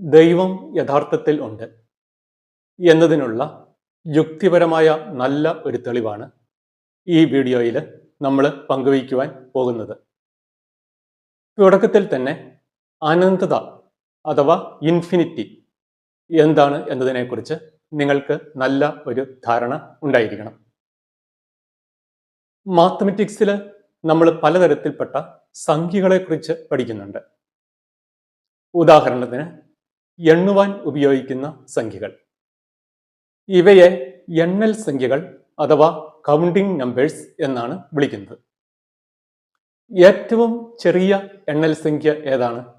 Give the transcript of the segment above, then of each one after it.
ദൈവം യഥാർത്ഥത്തിൽ ഉണ്ട് എന്നതിനുള്ള യുക്തിപരമായ നല്ല ഒരു തെളിവാണ് ഈ വീഡിയോയിൽ നമ്മൾ പങ്കുവയ്ക്കുവാൻ പോകുന്നത്. തുടക്കത്തിൽ തന്നെ അനന്തത അഥവാ ഇൻഫിനിറ്റി എന്താണ് എന്നതിനെക്കുറിച്ച് നിങ്ങൾക്ക് നല്ല ഒരു ധാരണ ഉണ്ടായിരിക്കണം. മാത്തമെറ്റിക്സിൽ നമ്മൾ പലതരത്തിൽപ്പെട്ട സംഖ്യകളെക്കുറിച്ച് പഠിക്കുന്നുണ്ട്. ഉദാഹരണത്തിന് എണ്ണുവാൻ ഉപയോഗിക്കുന്ന സംഖ്യകൾ. ഇവയെ എണ്ണൽ സംഖ്യകൾ അഥവാ കൗണ്ടിംഗ് നമ്പേഴ്സ് എന്നാണ് വിളിക്കുന്നത്. ഏറ്റവും ചെറിയ എണ്ണൽ സംഖ്യ ഏതാണ്?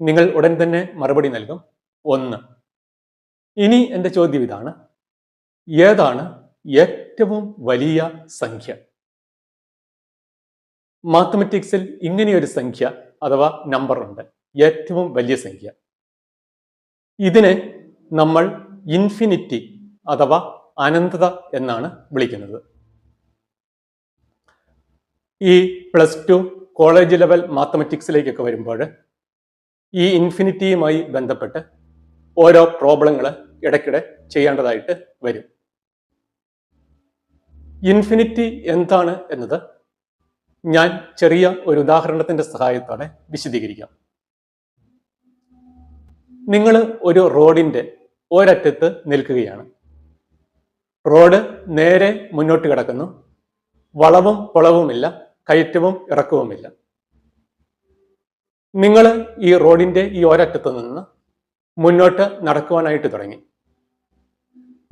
നിങ്ങൾ ഉടൻ തന്നെ മറുപടി നൽകും. ഒന്ന്. ഇനി എന്റെ ചോദ്യം ഇതാണ്. ഏതാണ് ഏറ്റവും വലിയ സംഖ്യ? മാത്തമെറ്റിക്സിൽ ഇങ്ങനെയൊരു സംഖ്യ അഥവാ നമ്പർ ഉണ്ട്. ഏറ്റവും വലിയ സംഖ്യ. ഇതിനെ നമ്മൾ ഇൻഫിനിറ്റി അഥവാ അനന്തത എന്നാണ് വിളിക്കുന്നത്. ഈ പ്ലസ് ടു കോളേജ് ലെവൽ മാത്തമെറ്റിക്സിലേക്കൊക്കെ വരുമ്പോൾ ഈ ഇൻഫിനിറ്റിയുമായി ബന്ധപ്പെട്ട് ഓരോ പ്രോബ്ലങ്ങൾ ഇടയ്ക്കിടെ ചെയ്യേണ്ടതായിട്ട് വരും. ഇൻഫിനിറ്റി എന്താണ് എന്നത് ഞാൻ ചെറിയ ഒരു ഉദാഹരണത്തിന്റെ സഹായത്തോടെ വിശദീകരിക്കാം. നിങ്ങൾ ഒരു റോഡിന്റെ ഒരറ്റത്ത് നിൽക്കുകയാണ്. റോഡ് നേരെ മുന്നോട്ട് കിടക്കുന്നു. വളവും പുളവുമില്ല കയറ്റവും ഇറക്കവുമില്ല. നിങ്ങൾ ഈ റോഡിന്റെ ഈ ഒരറ്റത്ത് നിന്ന് മുന്നോട്ട് നടക്കുവാനായിട്ട് തുടങ്ങി.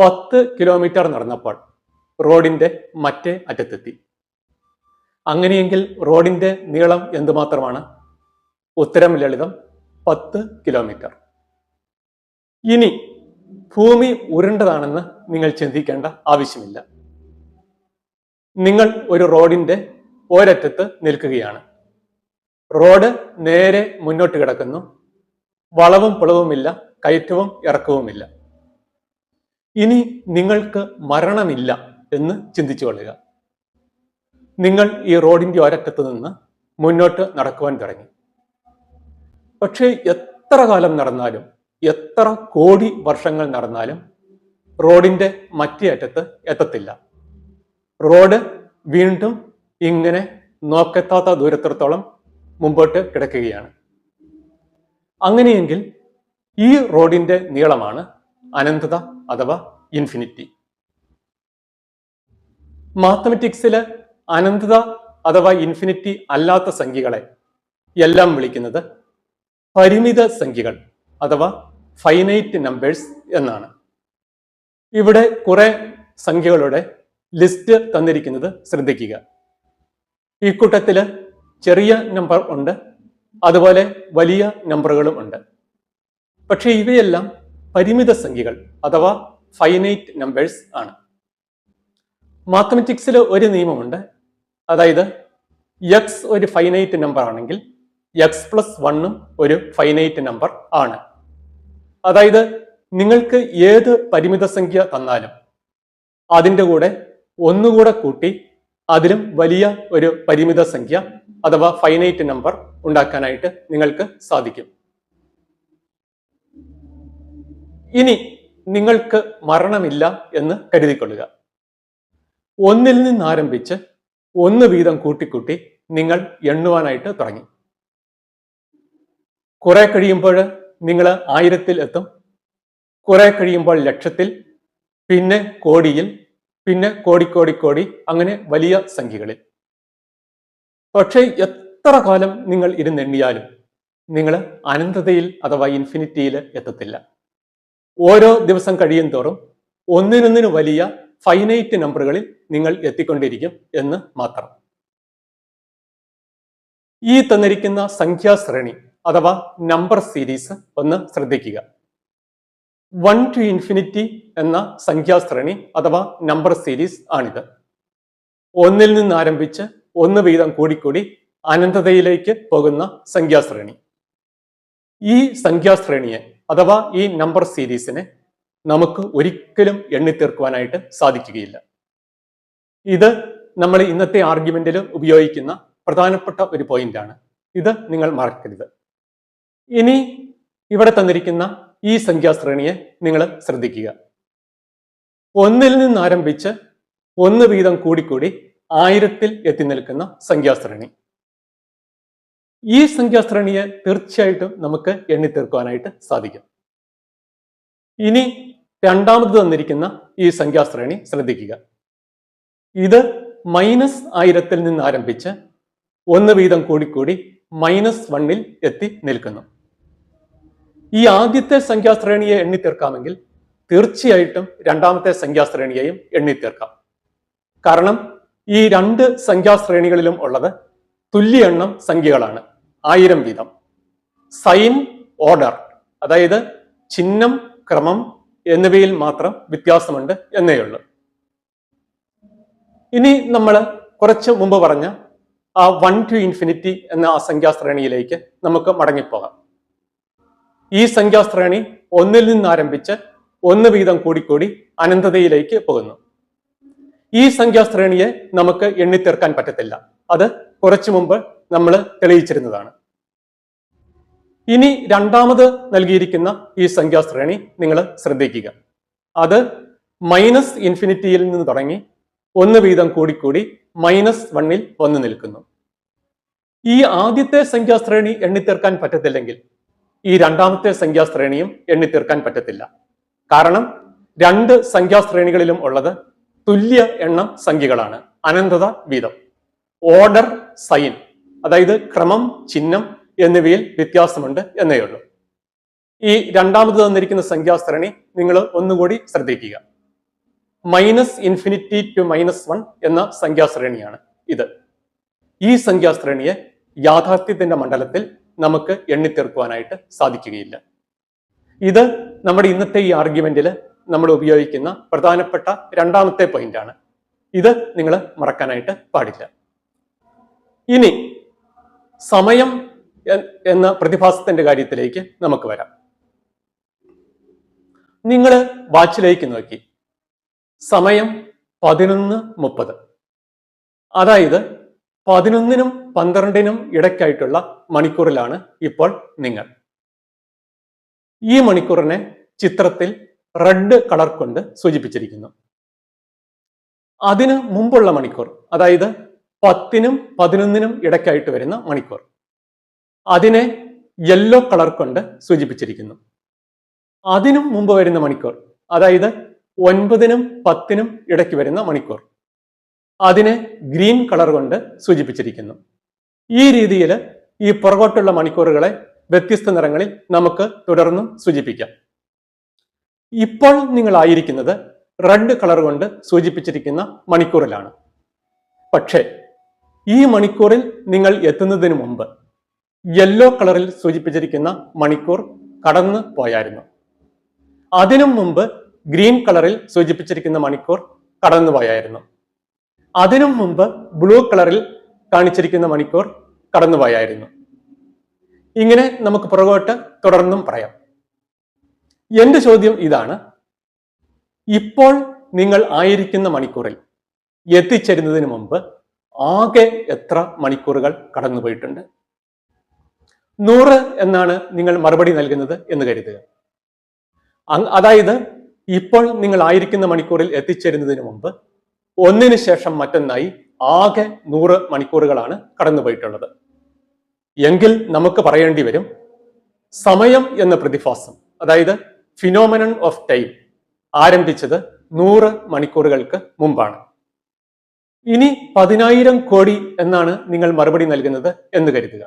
പത്ത് കിലോമീറ്റർ നടന്നപ്പോൾ റോഡിന്റെ മറ്റേ അറ്റത്തെത്തി. അങ്ങനെയെങ്കിൽ റോഡിന്റെ നീളം എന്തുമാത്രമാണ്? ഉത്തരം ലളിതം പത്ത് കിലോമീറ്റർ. ഇനി ഭൂമി ഉരുണ്ടതാണെന്ന് നിങ്ങൾ ചിന്തിക്കേണ്ട ആവശ്യമില്ല. നിങ്ങൾ ഒരു റോഡിന്റെ ഒരറ്റത്ത് നിൽക്കുകയാണ്. റോഡ് നേരെ മുന്നോട്ട് കിടക്കുന്നു. വളവും പിളവുമില്ല കയറ്റവും ഇറക്കവുമില്ല. ഇനി നിങ്ങൾക്ക് മരണമില്ല എന്ന് ചിന്തിച്ചു കൊള്ളുക. നിങ്ങൾ ഈ റോഡിന്റെ ഒരറ്റത്ത് നിന്ന് മുന്നോട്ട് നടക്കുവാൻ തുടങ്ങി. പക്ഷേ എത്ര കാലം നടന്നാലും എത്ര കോടി വർഷങ്ങൾ നടന്നാലും റോഡിന്റെ മറ്റേ അറ്റത്ത് എത്തത്തില്ല. റോഡ് വീണ്ടും ഇങ്ങനെ നോക്കെത്താത്ത ദൂരത്തിടത്തോളം മുമ്പോട്ട് കിടക്കുകയാണ്. അങ്ങനെയെങ്കിൽ ഈ റോഡിന്റെ നീളമാണ് അനന്തത അഥവാ ഇൻഫിനിറ്റി. മാത്തമെറ്റിക്സിൽ അനന്തത അഥവാ ഇൻഫിനിറ്റി അല്ലാത്ത സംഖ്യകളെ എല്ലാം വിളിക്കുന്നത് പരിമിത സംഖ്യകൾ. അഥവാ ഫൈനൈറ്റ് നമ്പേഴ്സ് എന്നാണ്. ഇവിടെ കുറെ സംഖ്യകളുടെ ലിസ്റ്റ് തന്നിരിക്കുന്നത് ശ്രദ്ധിക്കുക. ഈ കൂട്ടത്തിൽ ചെറിയ നമ്പർ ഉണ്ട് അതുപോലെ വലിയ നമ്പറുകളും ഉണ്ട്. പക്ഷേ ഇവയെല്ലാം പരിമിത സംഖ്യകൾ അഥവാ ഫൈനൈറ്റ് നമ്പേഴ്സ് ആണ്. മാത്തമെറ്റിക്സിൽ ഒരു നിയമമുണ്ട് അതായത് എക്സ് ഒരു ഫൈനൈറ്റ് നമ്പർ ആണെങ്കിൽ എക്സ് പ്ലസ് വണ്ണും ഒരു ഫൈനൈറ്റ് നമ്പർ ആണ്. അതായത് നിങ്ങൾക്ക് ഏത് പരിമിത സംഖ്യ തന്നാലും അതിന്റെ കൂടെ ഒന്നുകൂടെ കൂട്ടി അതിലും വലിയ ഒരു പരിമിത സംഖ്യ അഥവാ ഫൈനൈറ്റ് നമ്പർ ഉണ്ടാക്കാനായിട്ട് നിങ്ങൾക്ക് സാധിക്കും. ഇനി നിങ്ങൾക്ക് മരണമില്ല എന്ന് കരുതിക്കൊള്ളുക. ഒന്നിൽ നിന്ന് ആരംഭിച്ച് ഒന്ന് വീതം കൂട്ടിക്കൂട്ടി നിങ്ങൾ എണ്ണുവാനായിട്ട് തുടങ്ങി. കുറെ കഴിയുമ്പോൾ നിങ്ങൾ ആയിരത്തിൽ എത്തും. കുറെ കഴിയുമ്പോൾ ലക്ഷത്തിൽ പിന്നെ കോടിയിൽ പിന്നെ കോടി കോടി അങ്ങനെ വലിയ സംഖ്യകളിൽ. പക്ഷേ എത്ര കാലം നിങ്ങൾ ഇരുന്നെണ്ണിയാലും നിങ്ങൾ അനന്തതയിൽ അഥവാ ഇൻഫിനിറ്റിയിൽ എത്തത്തില്ല. ഓരോ ദിവസം കഴിയും തോറും ഒന്നിനൊന്നിന് വലിയ ഫൈനൈറ്റ് നമ്പറുകളിൽ നിങ്ങൾ എത്തിക്കൊണ്ടിരിക്കും എന്ന് മാത്രം. ഈ തന്നിരിക്കുന്ന സംഖ്യാശ്രേണി അഥവാ നമ്പർ സീരീസ് ഒന്ന് ശ്രദ്ധിക്കുക. വൺ ടു ഇൻഫിനിറ്റി എന്ന സംഖ്യാശ്രേണി അഥവാ നമ്പർ സീരീസ് ആണിത്. ഒന്നിൽ നിന്ന് ആരംഭിച്ച് ഒന്ന് വീതം കൂടിക്കൂടി അനന്തതയിലേക്ക് പോകുന്ന സംഖ്യാശ്രേണി. ഈ സംഖ്യാശ്രേണിയെ അഥവാ ഈ നമ്പർ സീരീസിനെ നമുക്ക് ഒരിക്കലും എണ്ണിത്തീർക്കുവാനായിട്ട് സാധിക്കുകയില്ല. ഇത് നമ്മൾ ഇന്നത്തെ ആർഗ്യുമെന്റിൽ ഉപയോഗിക്കുന്ന പ്രധാനപ്പെട്ട ഒരു പോയിന്റാണ് ഇത് നിങ്ങൾ മറക്കരുത്. ഇനി ഇവിടെ തന്നിരിക്കുന്ന ഈ സംഖ്യാശ്രേണിയെ നിങ്ങൾ ശ്രദ്ധിക്കുക. ഒന്നിൽ നിന്ന് ആരംഭിച്ച് ഒന്ന് വീതം കൂടിക്കൂടി ആയിരത്തിൽ എത്തി നിൽക്കുന്ന സംഖ്യാശ്രേണി. ഈ സംഖ്യാശ്രേണിയെ തീർച്ചയായിട്ടും നമുക്ക് എണ്ണി തീർക്കുവാനായിട്ട് സാധിക്കും. ഇനി രണ്ടാമത് തന്നിരിക്കുന്ന ഈ സംഖ്യാശ്രേണി ശ്രദ്ധിക്കുക. ഇത് മൈനസ് ആയിരത്തിൽ നിന്ന് ആരംഭിച്ച് ഒന്ന് വീതം കൂടിക്കൂടി മൈനസ് വണ്ണിൽ എത്തി നിൽക്കുന്നു. ഈ ആദ്യത്തെ സംഖ്യാശ്രേണിയെ എണ്ണി തീർക്കാമെങ്കിൽ തീർച്ചയായിട്ടും രണ്ടാമത്തെ സംഖ്യാശ്രേണിയെയും എണ്ണി തീർക്കാം കാരണം ഈ രണ്ട് സംഖ്യാശ്രേണികളിലും ഉള്ളത് തുല്യ എണ്ണം സംഖ്യകളാണ്. ആയിരം വീതം. സൈൻ ഓർഡർ അതായത് ചിഹ്നം ക്രമം എന്നിവയിൽ മാത്രം വ്യത്യാസമുണ്ട് എന്നേ ഉള്ളൂ. ഇനി നമ്മൾ കുറച്ച് മുമ്പ് പറഞ്ഞ ആ വൺ ടു ഇൻഫിനിറ്റി എന്ന ആ സംഖ്യാശ്രേണിയിലേക്ക് നമുക്ക് മടങ്ങിപ്പോകാം. ഈ സംഖ്യാശ്രേണി ഒന്നിൽ നിന്ന് ആരംഭിച്ച് ഒന്ന് വീതം കൂടിക്കൂടി അനന്തതയിലേക്ക് പോകുന്നു. ഈ സംഖ്യാശ്രേണിയെ നമുക്ക് എണ്ണിത്തീർക്കാൻ പറ്റത്തില്ല. അത് കുറച്ചു മുമ്പ് നമ്മൾ തെളിയിച്ചിരുന്നതാണ്. ഇനി രണ്ടാമത് നൽകിയിരിക്കുന്ന ഈ സംഖ്യാശ്രേണി നിങ്ങൾ ശ്രദ്ധിക്കുക. അത് മൈനസ് ഇൻഫിനിറ്റിയിൽ നിന്ന് തുടങ്ങി ഒന്ന് വീതം കൂടിക്കൂടി മൈനസ് വണ്ണിൽ വന്നു നിൽക്കുന്നു. ഈ ആദ്യത്തെ സംഖ്യാശ്രേണി എണ്ണിത്തീർക്കാൻ പറ്റത്തില്ലെങ്കിൽ ഈ രണ്ടാമത്തെ സംഖ്യാശ്രേണിയും എണ്ണിത്തീർക്കാൻ പറ്റത്തില്ല. കാരണം രണ്ട് സംഖ്യാശ്രേണികളിലും ഉള്ളത് തുല്യ എണ്ണം സംഖ്യകളാണ്. അനന്തത വീതം. Order sign. അതായത് ക്രമം ചിഹ്നം എന്നിവയിൽ വ്യത്യാസമുണ്ട് എന്നേ ഉള്ളൂ. ഈ രണ്ടാമത് തന്നിരിക്കുന്ന സംഖ്യാശ്രേണി നിങ്ങൾ ഒന്നുകൂടി ശ്രദ്ധിക്കുക. Minus infinity to minus one എന്ന സംഖ്യാശ്രേണിയാണ് ഇത്. ഈ സംഖ്യാശ്രേണിയെ യാഥാർത്ഥ്യത്തിന്റെ മണ്ഡലത്തിൽ നമുക്ക് എണ്ണിത്തീർക്കുവാനായിട്ട് സാധിക്കുകയില്ല. ഇത് നമ്മുടെ ഇന്നത്തെ ഈ ആർഗ്യുമെന്റിൽ നമ്മൾ ഉപയോഗിക്കുന്ന പ്രധാനപ്പെട്ട രണ്ടാമത്തെ പോയിന്റാണ് ഇത് നിങ്ങൾ മറക്കാനായിട്ട് പാടില്ല. ഇനി സമയം എന്ന പ്രതിഭാസത്തിന്റെ കാര്യത്തിലേക്ക് നമുക്ക് വരാം. നിങ്ങൾ വാച്ചിലേക്ക് നോക്കി. സമയം പതിനൊന്ന് മുപ്പത്. അതായത് പതിനൊന്നിനും പന്ത്രണ്ടിനും ഇടയ്ക്കായിട്ടുള്ള മണിക്കൂറിലാണ് ഇപ്പോൾ നിങ്ങൾ. ഈ മണിക്കൂറിനെ ചിത്രത്തിൽ റെഡ് കളർ കൊണ്ട് സൂചിപ്പിച്ചിരിക്കുന്നു. അതിന് മുമ്പുള്ള മണിക്കൂർ അതായത് പത്തിനും പതിനൊന്നിനും ഇടയ്ക്കായിട്ട് വരുന്ന മണിക്കൂർ അതിനെ യെല്ലോ കളർ കൊണ്ട് സൂചിപ്പിച്ചിരിക്കുന്നു. അതിനും മുമ്പ് വരുന്ന മണിക്കൂർ അതായത് ഒൻപതിനും പത്തിനും ഇടയ്ക്ക് വരുന്ന മണിക്കൂർ അതിനെ ഗ്രീൻ കളർ കൊണ്ട് സൂചിപ്പിച്ചിരിക്കുന്നു. ഈ രീതിയിൽ ഈ പുറകോട്ടുള്ള മണിക്കൂറുകളെ വ്യത്യസ്ത നിറങ്ങളിൽ നമുക്ക് തുടർന്നും സൂചിപ്പിക്കാം. ഇപ്പോൾ നിങ്ങൾ ആയിരിക്കുന്നത് റെഡ് കളർ കൊണ്ട് സൂചിപ്പിച്ചിരിക്കുന്ന മണിക്കൂറിലാണ്. പക്ഷേ ഈ മണിക്കൂറിൽ നിങ്ങൾ എത്തുന്നതിന് മുമ്പ് യെല്ലോ കളറിൽ സൂചിപ്പിച്ചിരിക്കുന്ന മണിക്കൂർ കടന്നു പോയായിരുന്നു. അതിനും മുമ്പ് ഗ്രീൻ കളറിൽ സൂചിപ്പിച്ചിരിക്കുന്ന മണിക്കൂർ കടന്നു പോയായിരുന്നു. അതിനും മുമ്പ് ബ്ലൂ കളറിൽ കാണിച്ചിരിക്കുന്ന മണിക്കൂർ കടന്നുപോയായിരുന്നു. ഇങ്ങനെ നമുക്ക് പുറകോട്ട് തുടർന്നും പറയാം. എന്റെ ചോദ്യം ഇതാണ്. ഇപ്പോൾ നിങ്ങൾ ആയിരിക്കുന്ന മണിക്കൂറിൽ എത്തിച്ചേരുന്നതിന് മുമ്പ് ആകെ എത്ര മണിക്കൂറുകൾ കടന്നുപോയിട്ടുണ്ട്? നൂറ് എന്നാണ് നിങ്ങൾ മറുപടി നൽകുന്നത് എന്ന് കരുതുക. അതായത് ഇപ്പോൾ നിങ്ങൾ ആയിരിക്കുന്ന മണിക്കൂറിൽ എത്തിച്ചേരുന്നതിന് മുമ്പ് ഒന്നിനു ശേഷം മറ്റൊന്നായി ആകെ നൂറ് മണിക്കൂറുകളാണ് കടന്നുപോയിട്ടുള്ളത്. എങ്കിൽ നമുക്ക് പറയേണ്ടി വരും സമയം എന്ന പ്രതിഭാസം അതായത് ഫിനോമിനൺ ഓഫ് ടൈം ആരംഭിച്ചത് നൂറ് മണിക്കൂറുകൾക്ക് മുമ്പാണ്. ഇനി പതിനായിരം കോടി എന്നാണ് നിങ്ങൾ മറുപടി നൽകുന്നത് എന്ന് കരുതുക.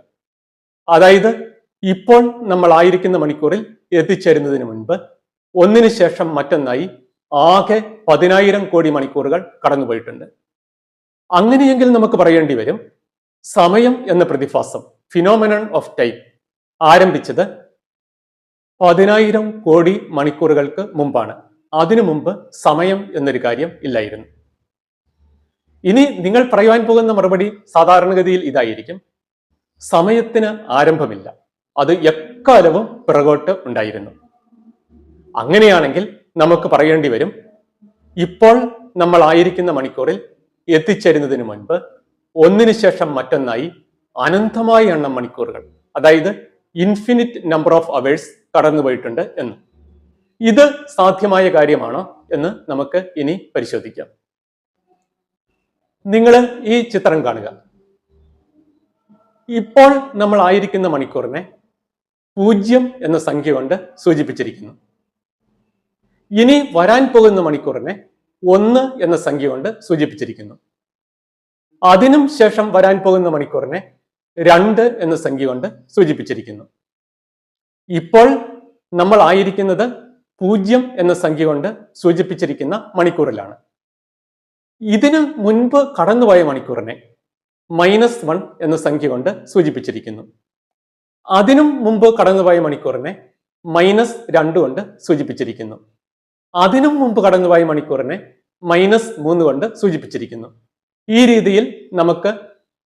അതായത് ഇപ്പോൾ നമ്മൾ ആയിരിക്കുന്ന മണിക്കൂറിൽ എത്തിച്ചേരുന്നതിന് മുൻപ് ഒന്നിനു ശേഷം മറ്റൊന്നായി ആകെ പതിനായിരം കോടി മണിക്കൂറുകൾ കടന്നുപോയിട്ടുണ്ട്. അങ്ങനെയെങ്കിൽ നമുക്ക് പറയേണ്ടി വരും സമയം എന്ന പ്രതിഭാസം ഫിനോമിനൺ ഓഫ് ടൈം ആരംഭിച്ചത് പതിനായിരം കോടി മണിക്കൂറുകൾക്ക് മുമ്പാണ്. അതിനു മുമ്പ് സമയം എന്നൊരു കാര്യം ഇല്ലായിരുന്നു. ഇനി നിങ്ങൾ പറയുവാൻ പോകുന്ന മറുപടി സാധാരണഗതിയിൽ ഇതായിരിക്കും. സമയത്തിന് ആരംഭമില്ല. അത് എക്കാലവും പിറകോട്ട് ഉണ്ടായിരുന്നു. അങ്ങനെയാണെങ്കിൽ നമുക്ക് പറയേണ്ടി വരും ഇപ്പോൾ നമ്മൾ ആയിരിക്കുന്ന മണിക്കൂറിൽ എത്തിച്ചേരുന്നതിന് മുൻപ് ഒന്നിനു ശേഷം മറ്റൊന്നായി അനന്തമായ എണ്ണം മണിക്കൂറുകൾ. അതായത് ഇൻഫിനിറ്റ് നമ്പർ ഓഫ് അവേഴ്സ് കടന്നുപോയിട്ടുണ്ട് എന്ന്. ഇത് സാധ്യമായ കാര്യമാണോ എന്ന് നമുക്ക് ഇനി പരിശോധിക്കാം. നിങ്ങൾ ഈ ചിത്രം കാണുക. ഇപ്പോൾ നമ്മൾ ആയിരിക്കുന്ന മണിക്കൂറിനെ പൂജ്യം എന്ന സംഖ്യ കൊണ്ട് സൂചിപ്പിച്ചിരിക്കുന്നു. ഇനി വരാൻ പോകുന്ന മണിക്കൂറിനെ ഒന്ന് എന്ന സംഖ്യ കൊണ്ട് സൂചിപ്പിച്ചിരിക്കുന്നു. അതിനും ശേഷം വരാൻ പോകുന്ന മണിക്കൂറിനെ രണ്ട് എന്ന സംഖ്യ കൊണ്ട് സൂചിപ്പിച്ചിരിക്കുന്നു. ഇപ്പോൾ നമ്മൾ ആയിരിക്കുന്നത് പൂജ്യം എന്ന സംഖ്യ കൊണ്ട് സൂചിപ്പിച്ചിരിക്കുന്ന മണിക്കൂറിലാണ്. ഇതിന് മുൻപ് കടന്നുപോയ മണിക്കൂറിനെ മൈനസ് വൺ എന്ന സംഖ്യ കൊണ്ട് സൂചിപ്പിച്ചിരിക്കുന്നു. അതിനും മുമ്പ് കടന്നുപോയ മണിക്കൂറിനെ മൈനസ് രണ്ട് കൊണ്ട് സൂചിപ്പിച്ചിരിക്കുന്നു. അതിനും മുമ്പ് കടന്നുപോയ മണിക്കൂറിനെ മൈനസ് മൂന്ന് കൊണ്ട് സൂചിപ്പിച്ചിരിക്കുന്നു. ഈ രീതിയിൽ നമുക്ക്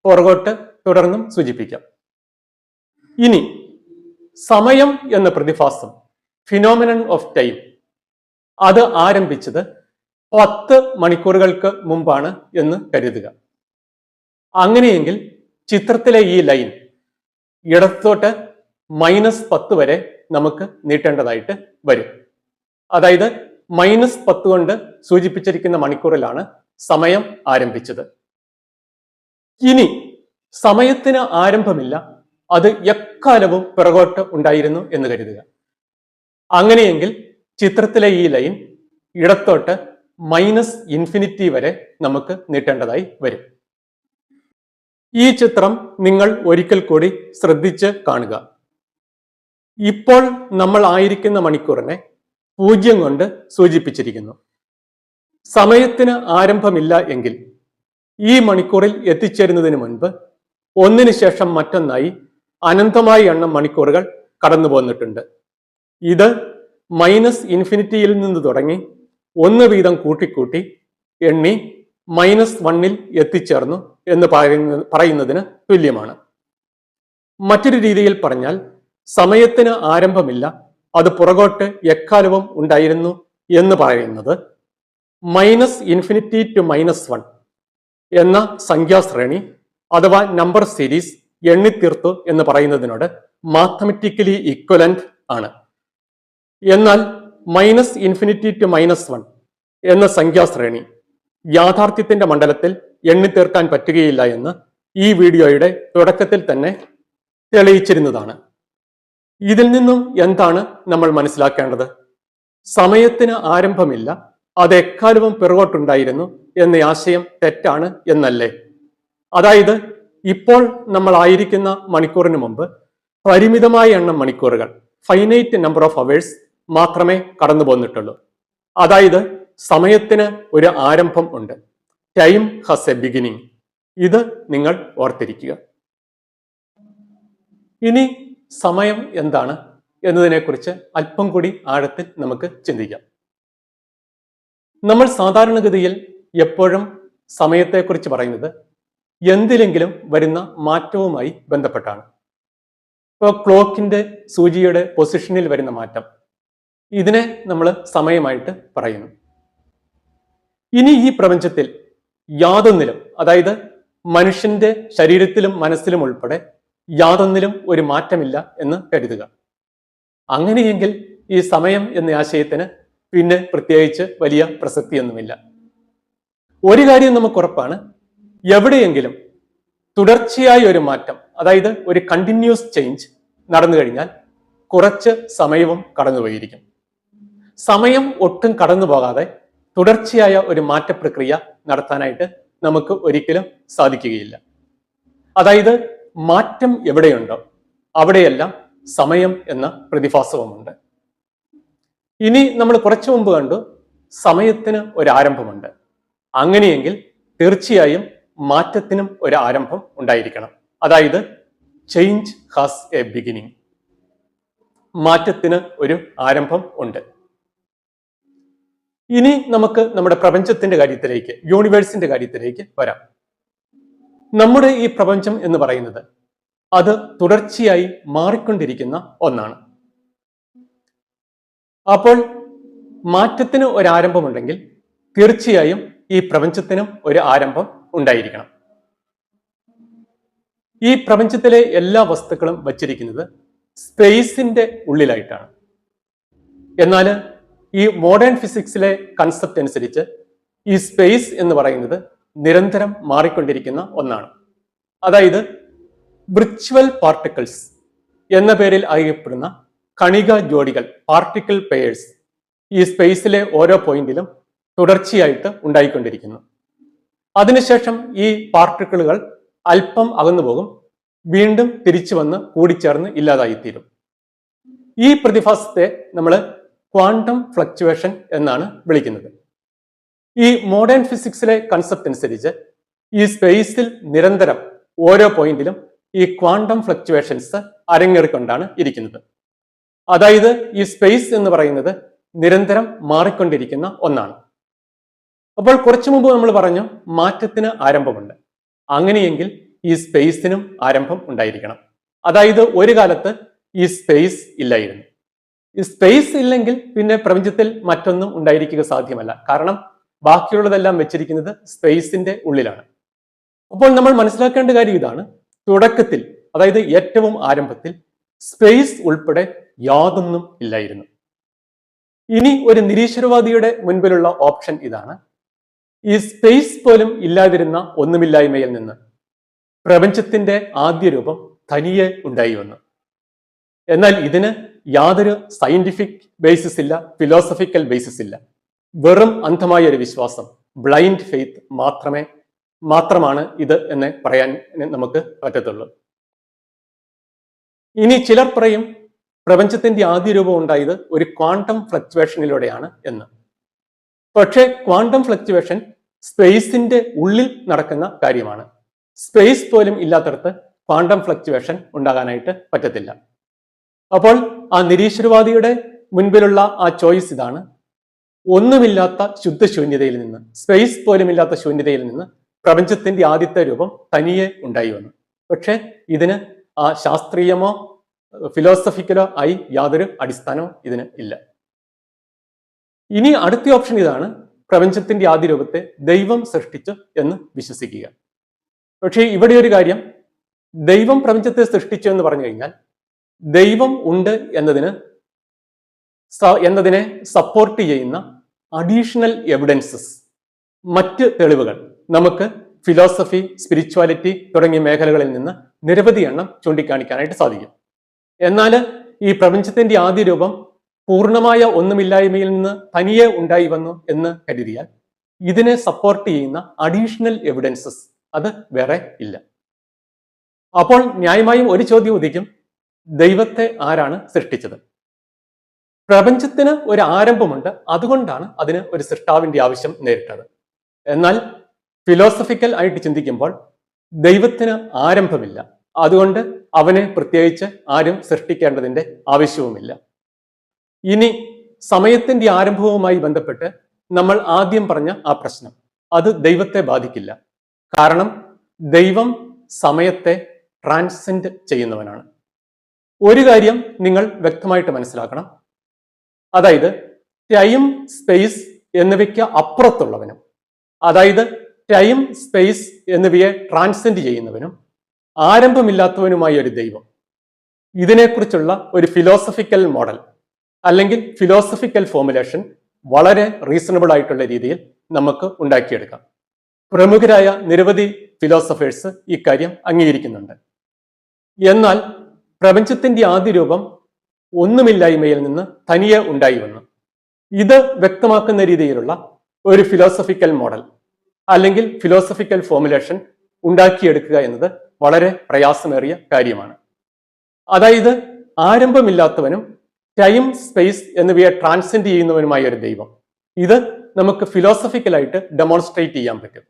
പുറകോട്ട് തുടർന്നും സൂചിപ്പിക്കാം. ഇനി സമയം എന്ന പ്രതിഭാസം ഫിനോമിനൻ ഓഫ് ടൈം അത് ആരംഭിച്ചത് പത്ത് മണിക്കൂറുകൾക്ക് മുമ്പാണ് എന്ന് കരുതുക. അങ്ങനെയെങ്കിൽ ചിത്രത്തിലെ ഈ ലൈൻ ഇടത്തോട്ട് മൈനസ് പത്ത് വരെ നമുക്ക് നീട്ടേണ്ടതായിട്ട് വരും. അതായത് മൈനസ് പത്ത് കൊണ്ട് സൂചിപ്പിച്ചിരിക്കുന്ന മണിക്കൂറിലാണ് സമയം ആരംഭിച്ചത്. ഇനി സമയത്തിന് ആരംഭമില്ല അത് എക്കാലവും പിറകോട്ട് ഉണ്ടായിരുന്നു എന്ന് കരുതുക. അങ്ങനെയെങ്കിൽ ചിത്രത്തിലെ ഈ ലൈൻ ഇടത്തോട്ട് മൈനസ് ഇൻഫിനിറ്റി വരെ നമുക്ക് നീട്ടേണ്ടതായി വരും. ഈ ചിത്രം നിങ്ങൾ ഒരിക്കൽ കൂടി ശ്രദ്ധിച്ച് കാണുക. ഇപ്പോൾ നമ്മൾ ആയിരിക്കുന്ന മണിക്കൂറിനെ പൂജ്യം കൊണ്ട് സൂചിപ്പിച്ചിരിക്കുന്നു. സമയത്തിന് ആരംഭമില്ല എങ്കിൽ ഈ മണിക്കൂറിൽ എത്തിച്ചേരുന്നതിന് മുൻപ് ഒന്നിനു ശേഷം മറ്റൊന്നായി അനന്തമായ എണ്ണം മണിക്കൂറുകൾ കടന്നു പോന്നിട്ടുണ്ട്. ഇത് മൈനസ് ഇൻഫിനിറ്റിയിൽ നിന്ന് തുടങ്ങി ഒന്ന് വീതം കൂട്ടിക്കൂട്ടി എണ്ണി മൈനസ് വണ്ണിൽ എത്തിച്ചേർന്നു എന്ന് പറയുന്ന പറയുന്നതിന് തുല്യമാണ്. മറ്റൊരു രീതിയിൽ പറഞ്ഞാൽ സമയത്തിന് ആരംഭമില്ല അത് പുറകോട്ട് എക്കാലവും ഉണ്ടായിരുന്നു എന്ന് പറയുന്നത് minus infinity to minus one എന്ന സംഖ്യാശ്രേണി അഥവാ നമ്പർ സീരീസ് എണ്ണിത്തീർത്തു എന്ന് പറയുന്നതിനോട് മാത്തമെറ്റിക്കലി ഇക്വലന്റ് ആണ്. എന്നാൽ minus infinity to minus one എന്ന സംഖ്യാശ്രേണി യാഥാർത്ഥ്യത്തിന്റെ മണ്ഡലത്തിൽ എണ്ണിത്തീർക്കാൻ പറ്റുകയില്ല എന്ന് ഈ വീഡിയോയുടെ തുടക്കത്തിൽ തന്നെ തെളിയിച്ചിരുന്നതാണ്. ഇതിൽ നിന്നും എന്താണ് നമ്മൾ മനസ്സിലാക്കേണ്ടത്? സമയത്തിന് ആരംഭമില്ല അത് എക്കാലവും പിറകോട്ടുണ്ടായിരുന്നു എന്ന ആശയം തെറ്റാണ് എന്നല്ലേ? അതായത് ഇപ്പോൾ നമ്മൾ ആയിരിക്കുന്ന മണിക്കൂറിന് മുമ്പ് പരിമിതമായ എണ്ണം മണിക്കൂറുകൾ ഫൈനൈറ്റ് നമ്പർ ഓഫ് അവേഴ്സ് മാത്രമേ കടന്നു പോന്നിട്ടുള്ളൂ. അതായത് സമയത്തിന് ഒരു ആരംഭം ഉണ്ട്. ടൈം ഹസ് എ ബിഗിനിങ് ഇത് നിങ്ങൾ ഓർത്തിരിക്കുക. ഇനി സമയം എന്താണ് എന്നതിനെക്കുറിച്ച് അല്പം കൂടി ആഴത്തിൽ നമുക്ക് ചിന്തിക്കാം. നമ്മൾ സാധാരണഗതിയിൽ എപ്പോഴും സമയത്തെക്കുറിച്ച് പറയുന്നത് എന്തിലെങ്കിലും വരുന്ന മാറ്റവുമായി ബന്ധപ്പെട്ടാണ്. ഇപ്പോൾ ക്ലോക്കിന്റെ സൂചിയുടെ പൊസിഷനിൽ വരുന്ന മാറ്റം. ഇതിനെ നമ്മൾ സമയമായിട്ട് പറയുന്നു. ഇനി ഈ പ്രപഞ്ചത്തിൽ യാതൊന്നിലും അതായത് മനുഷ്യന്റെ ശരീരത്തിലും മനസ്സിലും ഉൾപ്പെടെ യാതൊന്നിലും ഒരു മാറ്റമില്ല എന്ന് കരുതുക. അങ്ങനെയെങ്കിൽ ഈ സമയം എന്ന ആശയത്തിന് പിന്നെ പ്രത്യേകിച്ച് വലിയ പ്രസക്തിയൊന്നുമില്ല. ഒരു കാര്യം നമുക്ക് ഉറപ്പാണ് എവിടെയെങ്കിലും തുടർച്ചയായ ഒരു മാറ്റം അതായത് ഒരു കണ്ടിന്യൂസ് ചേഞ്ച് നടന്നു കഴിഞ്ഞാൽ കുറച്ച് സമയവും കടന്നുപോയിരിക്കും. സമയം ഒട്ടും കടന്നു പോകാതെ തുടർച്ചയായ ഒരു മാറ്റ പ്രക്രിയ നടത്താനായിട്ട് നമുക്ക് ഒരിക്കലും സാധിക്കുകയില്ല. അതായത് മാറ്റം എവിടെയുണ്ടോ അവിടെയെല്ലാം സമയം എന്ന പ്രതിഭാസവുമുണ്ട്. ഇനി നമ്മൾ കുറച്ചു മുമ്പ് കണ്ടു സമയത്തിന് ഒരു ആരംഭമുണ്ട്. അങ്ങനെയെങ്കിൽ തീർച്ചയായും മാറ്റത്തിനും ഒരു ആരംഭം ഉണ്ടായിരിക്കണം. അതായത് ചേഞ്ച് ഹാസ് എ ബിഗിനിങ് മാറ്റത്തിന് ഒരു ആരംഭം ഉണ്ട്. ഇനി നമുക്ക് നമ്മുടെ പ്രപഞ്ചത്തിന്റെ കാര്യത്തിലേക്ക് യൂണിവേഴ്സിന്റെ കാര്യത്തിലേക്ക് വരാം. നമ്മുടെ ഈ പ്രപഞ്ചം എന്ന് പറയുന്നത് അത് തുടർച്ചയായി മാറിക്കൊണ്ടിരിക്കുന്ന ഒന്നാണ്. അപ്പോൾ മാറ്റത്തിന് ഒരു ആരംഭമുണ്ടെങ്കിൽ തീർച്ചയായും ഈ പ്രപഞ്ചത്തിനും ഒരു ആരംഭം ഉണ്ടായിരിക്കണം. ഈ പ്രപഞ്ചത്തിലെ എല്ലാ വസ്തുക്കളും വച്ചിരിക്കുന്നത് സ്പേസിന്റെ ഉള്ളിലായിട്ടാണ്. എന്നാൽ ഈ മോഡേൺ ഫിസിക്സിലെ കൺസെപ്റ്റ് അനുസരിച്ച് ഈ സ്പേസ് എന്ന് പറയുന്നത് നിരന്തരം മാറിക്കൊണ്ടിരിക്കുന്ന ഒന്നാണ്. അതായത് വിർച്വൽ പാർട്ടിക്കിൾസ് എന്ന പേരിൽ അറിയപ്പെടുന്ന കണിക ജോഡികൾ പാർട്ടിക്കിൾ പെയേഴ്സ് ഈ സ്പേസിലെ ഓരോ പോയിന്റിലും തുടർച്ചയായിട്ട് ഉണ്ടായിക്കൊണ്ടിരിക്കുന്നു. അതിനുശേഷം ഈ പാർട്ടിക്കിളുകൾ അല്പം അകന്നു പോകും വീണ്ടും തിരിച്ചു വന്ന് കൂടിച്ചേർന്ന് ഇല്ലാതായിത്തീരും. ഈ പ്രതിഭാസത്തെ നമ്മൾ ക്വാണ്ടം ഫ്ലക്ച്വേഷൻ എന്നാണ് വിളിക്കുന്നത്. ഈ മോഡേൺ ഫിസിക്സിലെ കൺസെപ്റ്റ് അനുസരിച്ച് ഈ സ്പേസിൽ നിരന്തരം ഓരോ പോയിന്റിലും ഈ ക്വാണ്ടം ഫ്ലക്ച്വേഷൻസ് അരങ്ങേറിക്കൊണ്ടാണ് ഇരിക്കുന്നത്. അതായത് ഈ സ്പേസ് എന്ന് പറയുന്നത് നിരന്തരം മാറിക്കൊണ്ടിരിക്കുന്ന ഒന്നാണ്. അപ്പോൾ കുറച്ചു മുമ്പ് നമ്മൾ പറഞ്ഞു മാറ്റത്തിന് ആരംഭമുണ്ട്. അങ്ങനെയെങ്കിൽ ഈ സ്പേസിനും ആരംഭം ഉണ്ടായിരിക്കണം. അതായത് ഒരു കാലത്ത് ഈ സ്പേസ് ഇല്ലായിരുന്നു. ഈ സ്പേസ് ഇല്ലെങ്കിൽ പിന്നെ പ്രപഞ്ചത്തിൽ മറ്റൊന്നും ഉണ്ടായിരിക്കുക സാധ്യമല്ല. കാരണം ബാക്കിയുള്ളതെല്ലാം വെച്ചിരിക്കുന്നത് സ്പേസിന്റെ ഉള്ളിലാണ്. അപ്പോൾ നമ്മൾ മനസ്സിലാക്കേണ്ട കാര്യം ഇതാണ്. തുടക്കത്തിൽ അതായത് ഏറ്റവും ആരംഭത്തിൽ സ്പേസ് ഉൾപ്പെടെ യാതൊന്നും ഇല്ലായിരുന്നു. ഇനി ഒരു നിരീശ്വരവാദിയുടെ മുൻപിലുള്ള ഓപ്ഷൻ ഇതാണ്. ഈ സ്പേസ് പോലും ഇല്ലാതിരുന്ന ഒന്നുമില്ലായ്മയിൽ നിന്ന് പ്രപഞ്ചത്തിന്റെ ആദ്യ രൂപം തനിയെ ഉണ്ടായി വന്നു. എന്നാൽ ഇതിന് യാതൊരു സയന്റിഫിക് ബേസിസ് ഇല്ല ഫിലോസഫിക്കൽ ബേസിസ് ഇല്ല. വെറും അന്ധമായ ഒരു വിശ്വാസം ബ്ലൈൻഡ് ഫെയ്ത്ത് മാത്രമേ മാത്രമാണ് ഇത് എന്ന് പറയാൻ നമുക്ക് പറ്റത്തുള്ളൂ. ഇനി ചിലർ പറയും പ്രപഞ്ചത്തിന്റെ ആദ്യ രൂപം ഉണ്ടായത് ഒരു ക്വാണ്ടം ഫ്ലക്ച്വേഷനിലൂടെയാണ് എന്ന്. പക്ഷേ ക്വാണ്ടം ഫ്ലക്ച്വേഷൻ സ്പേസിന്റെ ഉള്ളിൽ നടക്കുന്ന കാര്യമാണ്. സ്പേസ് പോലും ഇല്ലാത്തടത്ത് ക്വാണ്ടം ഫ്ലക്ച്വേഷൻ ഉണ്ടാകാനായിട്ട് പറ്റത്തില്ല. അപ്പോൾ ആ നിരീശ്വരവാദിയുടെ മുൻപിലുള്ള ആ ചോയ്സ് ഇതാണ്. ഒന്നുമില്ലാത്ത ശുദ്ധശൂന്യതയിൽ നിന്ന് സ്പേസ് പോലുമില്ലാത്ത ശൂന്യതയിൽ നിന്ന് പ്രപഞ്ചത്തിന്റെ ആദ്യത്തെ രൂപം തനിയെ ഉണ്ടായി വന്നു. പക്ഷേ ഇതിന് ആ ശാസ്ത്രീയമോ ഫിലോസഫിക്കലോ ആയി യാതൊരു അടിസ്ഥാനവും ഇതിന് ഇല്ല. ഇനി അടുത്ത ഓപ്ഷൻ ഇതാണ് പ്രപഞ്ചത്തിന്റെ ആദ്യ രൂപത്തെ ദൈവം സൃഷ്ടിച്ചു എന്ന് വിശ്വസിക്കുക. പക്ഷേ ഇവിടെ ഒരു കാര്യം ദൈവം പ്രപഞ്ചത്തെ സൃഷ്ടിച്ചു എന്ന് പറഞ്ഞു കഴിഞ്ഞാൽ ദൈവം ഉണ്ട് എന്നതിന് എന്നതിനെ സപ്പോർട്ട് ചെയ്യുന്ന അഡീഷണൽ എവിഡൻസസ് മറ്റ് തെളിവുകൾ. നമുക്ക് ഫിലോസഫി സ്പിരിച്വാലിറ്റി തുടങ്ങിയ മേഖലകളിൽ നിന്ന് നിരവധി എണ്ണം ചൂണ്ടിക്കാണിക്കാനായിട്ട് സാധിക്കും. എന്നാൽ ഈ പ്രപഞ്ചത്തിന്റെ ആദ്യ രൂപം പൂർണമായ ഒന്നുമില്ലായ്മയിൽ നിന്ന് തനിയെ ഉണ്ടായി വന്നു എന്ന് കരുതിയാൽ ഇതിനെ സപ്പോർട്ട് ചെയ്യുന്ന അഡീഷണൽ എവിഡൻസസ് അത് വേറെ ഇല്ല. അപ്പോൾ ന്യായമായും ഒരു ചോദ്യം ഉദിക്കും. ദൈവത്തെ ആരാണ് സൃഷ്ടിച്ചത്? പ്രപഞ്ചത്തിന് ഒരു ആരംഭമുണ്ട്. അതുകൊണ്ടാണ് അതിന് ഒരു സൃഷ്ടാവിന്റെ ആവശ്യം നേരിട്ടത്. എന്നാൽ ഫിലോസഫിക്കൽ ആയിട്ട് ചിന്തിക്കുമ്പോൾ ദൈവത്തിന് ആരംഭമില്ല. അതുകൊണ്ട് അവനെ പ്രത്യേകിച്ച് ആരും സൃഷ്ടിക്കേണ്ടതിന്റെ ആവശ്യവുമില്ല. ഇനി സമയത്തിന്റെ ആരംഭവുമായി ബന്ധപ്പെട്ട് നമ്മൾ ആദ്യം പറഞ്ഞ ആ പ്രശ്നം. അത് ദൈവത്തെ ബാധിക്കില്ല. കാരണം ദൈവം സമയത്തെ ട്രാൻസെൻഡ് ചെയ്യുന്നവനാണ്. ഒരു കാര്യം നിങ്ങൾ വ്യക്തമായിട്ട് മനസ്സിലാക്കണം. അതായത് ടൈം സ്പേസ് എന്നിവയ്ക്ക് അപ്പുറത്തുള്ളവനും അതായത് ടൈം സ്പേസ് എന്നിവയെ ട്രാൻസെൻഡ് ചെയ്യുന്നവനും ആരംഭമില്ലാത്തവനുമായ ഒരു ദൈവം. ഇതിനെക്കുറിച്ചുള്ള ഒരു ഫിലോസഫിക്കൽ മോഡൽ. അല്ലെങ്കിൽ ഫിലോസഫിക്കൽ ഫോമുലേഷൻ വളരെ റീസണബിൾ ആയിട്ടുള്ള രീതിയിൽ നമുക്ക് ഉണ്ടാക്കിയെടുക്കാം. പ്രമുഖരായ നിരവധി ഫിലോസഫേഴ്സ് ഇക്കാര്യം അംഗീകരിക്കുന്നുണ്ട്. എന്നാൽ പ്രപഞ്ചത്തിന്റെ ആദ്യ രൂപം ഒന്നുമില്ലായ്മയിൽ നിന്ന് തനിയെ ഉണ്ടായി വന്നു. ഇത് വ്യക്തമാക്കുന്ന രീതിയിലുള്ള ഒരു ഫിലോസഫിക്കൽ മോഡൽ അല്ലെങ്കിൽ ഫിലോസഫിക്കൽ ഫോമുലേഷൻ ഉണ്ടാക്കിയെടുക്കുക എന്നത് വളരെ പ്രയാസമേറിയ കാര്യമാണ്. അതായത് ആരംഭമില്ലാത്തവനും ടൈം സ്പേസ് എന്നിവയെ ട്രാൻസെൻഡ് ചെയ്യുന്നവനുമായ ഒരു ദൈവം. ഇത് നമുക്ക് ഫിലോസഫിക്കലായിട്ട് ഡെമോൺസ്ട്രേറ്റ് ചെയ്യാൻ പറ്റും.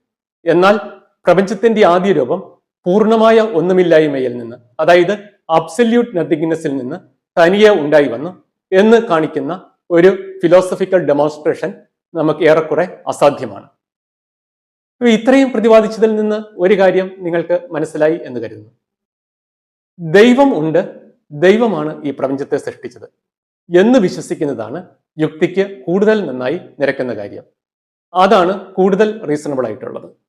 എന്നാൽ പ്രപഞ്ചത്തിന്റെ ആദ്യ രൂപം പൂർണമായ ഒന്നുമില്ലായ്മയിൽ നിന്ന് അതായത് അബ്സല്യൂട്ട് നത്തിങ്നെസ്സിൽ നിന്ന് തനിയെ ഉണ്ടായി വന്നു എന്ന് കാണിക്കുന്ന ഒരു ഫിലോസഫിക്കൽ ഡെമോൺസ്ട്രേഷൻ നമുക്ക് ഏറെക്കുറെ അസാധ്യമാണ്. ഇത്രയും പ്രതിപാദിച്ചതിൽ നിന്ന് ഒരു കാര്യം നിങ്ങൾക്ക് മനസ്സിലായി എന്ന് കരുതുന്നു. ദൈവം ഉണ്ട് ദൈവമാണ് ഈ പ്രപഞ്ചത്തെ സൃഷ്ടിച്ചത്. എന്ന് വിശ്വസിക്കുന്നതാണ് യുക്തിക്ക് കൂടുതൽ നന്നായി നിരക്കുന്ന കാര്യം. അതാണ് കൂടുതൽ റീസണബിൾ ആയിട്ടുള്ളത്.